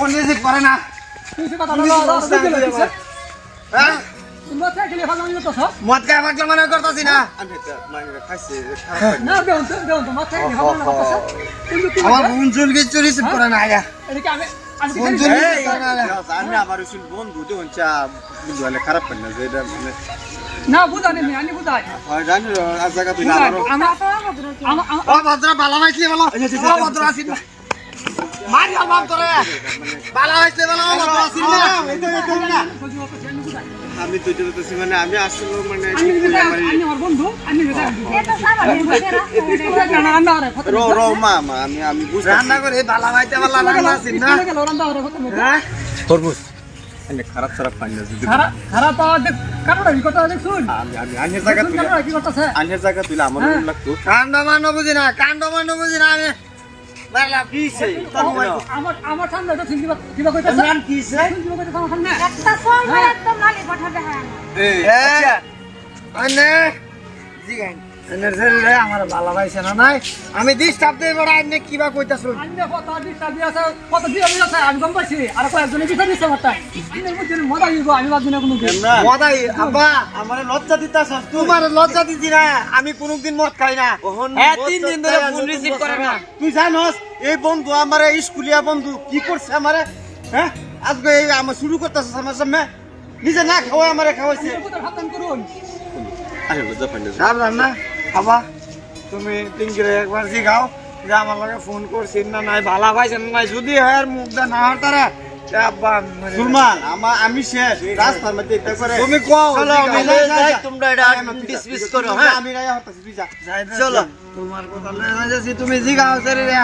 ও নিজে করে না। আর। হ্যাঁ? মদ খাই পাগলা মনে করতেছি না। মানে খাইছি খারাপ না দেও তো দেও তো মাথায় এখানে ভালো না কথা কিন্তু কি আমার বোন চুলকে চুরি করে না আয়া? রিসিভ করে না হলে খারাপ না যে মানে না বুঝানি নি আমি বুঝাই। হয় জানি আজ জায়গা তুই বুঝাই আমার আমার আমার ভদ্র বালা। মাইছি বলো ভদ্র আসিন না মারি বালা বলো না আমি তো বলতেছি মানে আমি আসলে মানে আমি আমি না না না রে রো মা মা রান্না করে বালা মাইতে বালা না? না রান্না করে কথা বলতে হ্যাঁ? তরমুজ। এনে খারাপ খারাপ পাই না যদি খারাপ খারাপ পাওয়া কি কথা দেখ আমি আমি আনের জায়গা তুই কারোটা কি করতেছে আনের জায়গা তুই আমার হ্যাঁ। লাগতো কাণ্ড মান বুঝি না কাণ্ড মান বুঝি না আমি বালা পিছে আমার আমার সামনে এটা কিবা কিবা কইতাছে নাম কিছে কিবা কইতাছে আমার সামনে? একটা একদম নালি হ্যাঁ। এ আনে আমার বালা পাইছে না নাই? আমি ডিস্টার্ব বড় কিবা কত দিয়েছে কত দিয়ে দিয়েছে আমি গম পাইছি। আর কয়েকজনে মজা দিব কোনো দিন। এমরা? আব্বা আমার লজ্জা দিতাছস তোমার লজ্জা দিছি না আমি কোনদিন মদ খাই না। হ্যাঁ তিন দিন ধরে ফোন রিসিভ করে না। তুই জানস এই বন্ধু আমার স্কুলিয়া বন্ধু কি করছে আমারে? হ্যাঁ? আজকে এই আমার শুরু করতেছে আমার সামনে। নিজে না খাওয়াই আমারে খাওয়াইছে। আরে লজ্জা পাই না। সাবধান তুমি তিনকিরে একবার জিগাও যে আমার লগে ফোন করছিস না নাই ভালা পাইছেন না নাই যদি হয় আর মুখ দা না হয় তারা আমি সুলমান আমার আমি শেষ রাস্তার মধ্যে এটা করে তুমি কও চলো, জিগাও। আমি যাই, যাই, তোমরা এটা dismiss করো, হ্যাঁ? আমি রাই হতাছি তুই যা। চলো। তোমার কথা লয়ে যাচ্ছি তুমি জিগাও সরি রে।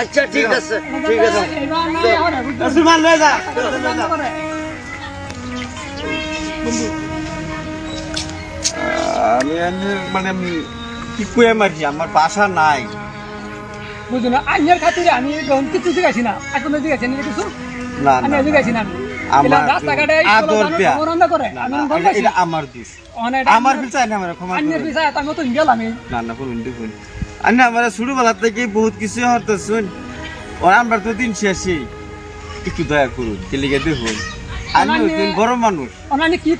আচ্ছা ঠিক আছে ঠিক আছে। সুলমান লয়ে যা। আমি মানে কি কয়ে আমার বাসা নাই। না? আইনের খাতিরে আমি কিছু জিজ্ঞাসি না। এখন জিজ্ঞাসি কিছু? আমি জিজ্ঞাসি আমার আমার বিচার আমার ক্ষমা আমি তো গেলাম আমি। না না করুন দেখুন আমি আমার ছোটবেলা থেকে বহুত কিছু হতো শুন ও আমরা তো দিন শেষে একটু দয়া করুন কেলিকে দেখুন। আমি মানে- হচ্ছেন বড় মানুষ। আমি কি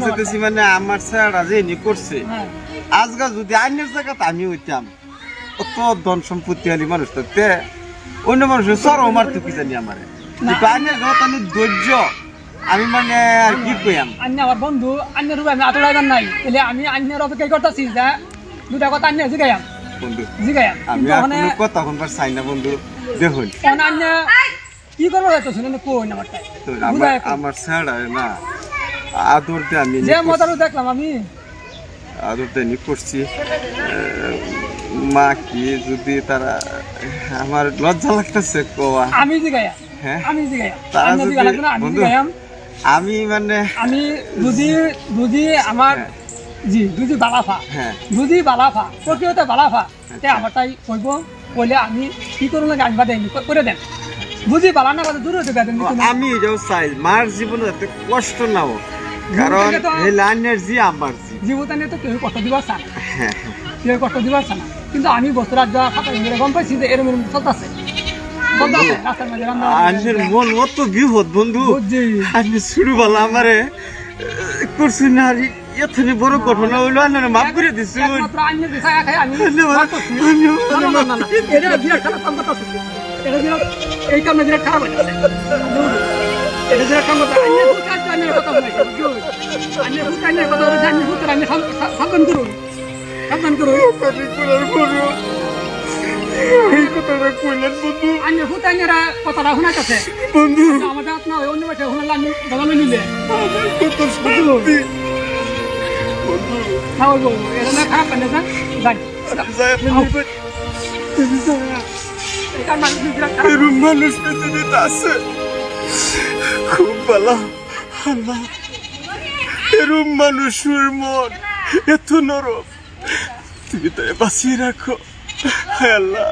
চাইতেছি আমি মানে আমার স্যাররা যে নি করছে। হ্যাঁ। যদি আইনের জায়গাতে আমি হইতাম অত ধন সম্পত্তি আলি মানুষ তো তে অন্য মানুষের সর আমার তো কি জানি আমার। কিন্তু আইনের জগৎ আমি ধৈর্য আমি মানে আর কি কইয়াম? আন্য আমার বন্ধু আন্য রূপে আমি আতড়াইবার নাই। এলে আমি আন্যের অপেক্ষা করতেছি যে দুটা কথা আন্য জিগাইয়াম। বন্ধু জিগাইয়াম। আমি কথা শুনবার চাই না বন্ধু দেখুন আন্য কি করব হয়তো শুনে কই না আমার স্যার না। আদরতে আমি যে মজারও দেখলাম আমি। আদরতে নি করছি মা কি যদি তারা আমার লজ্জা লাগতেছে কোয়া আমি জিগাইয়াম হ্যাঁ? আমি তারা যদি বন্ধু মানে আমি দুদি দুদি আমার হ্যাঁ। জি দুদি বালাফা। হ্যাঁ। বালাফা। প্রকৃত বালাফা। তে আমার তাই কইব কইলে আমি কি করুন লাগে আমি বাদে করে দেন। বুঝি বালা না বাদে দূর হতে আমি এটাও চাই মার জীবনে যাতে কষ্ট না হোক। কারণ এই লাইনের জি আমার জি। তো কেউ কষ্ট দিবার চান হ্যাঁ। কেউ কষ্ট দিবার চান কিন্তু আমি বস্তুর যা খাতা ইংরে গম পাইছি যে এরম চলতেছে। আন্নের মন অত বিপদ বন্ধু। বুঝছি। আমি শুরু বলা আমারে আহ, করছি না আর এখানে বড় ঘটনা হইল আন্নের মাফ করে দিছি। আমি এটা কাম বিরাট এই কামটা বিরাট খারাপ হয়ে যাচ্ছে। এটা বিরাট কাম করতে আইনের হুক আছে আইনের কথা বলেছে আইনের হুক আইনের কথা বলেছে আইনের হুক আইনের সাবধান করুন। সাবধান করুন। এই কথাটা কইলেন বন্ধু। কথাটা বন্ধু। আমাদের আপনার অন্য বাসে শোনালে আমি দাদামে নিলে। কত সত্যি। না বলব এটা না খারাপ কেন যান যাই। এটা মানুষ খারাপ এরম মানুষ পৃথিবীতে আছে খুব ভালো এরম মানুষের মন এত নরম তুমি তাই বাঁচিয়ে রাখো আল্লাহ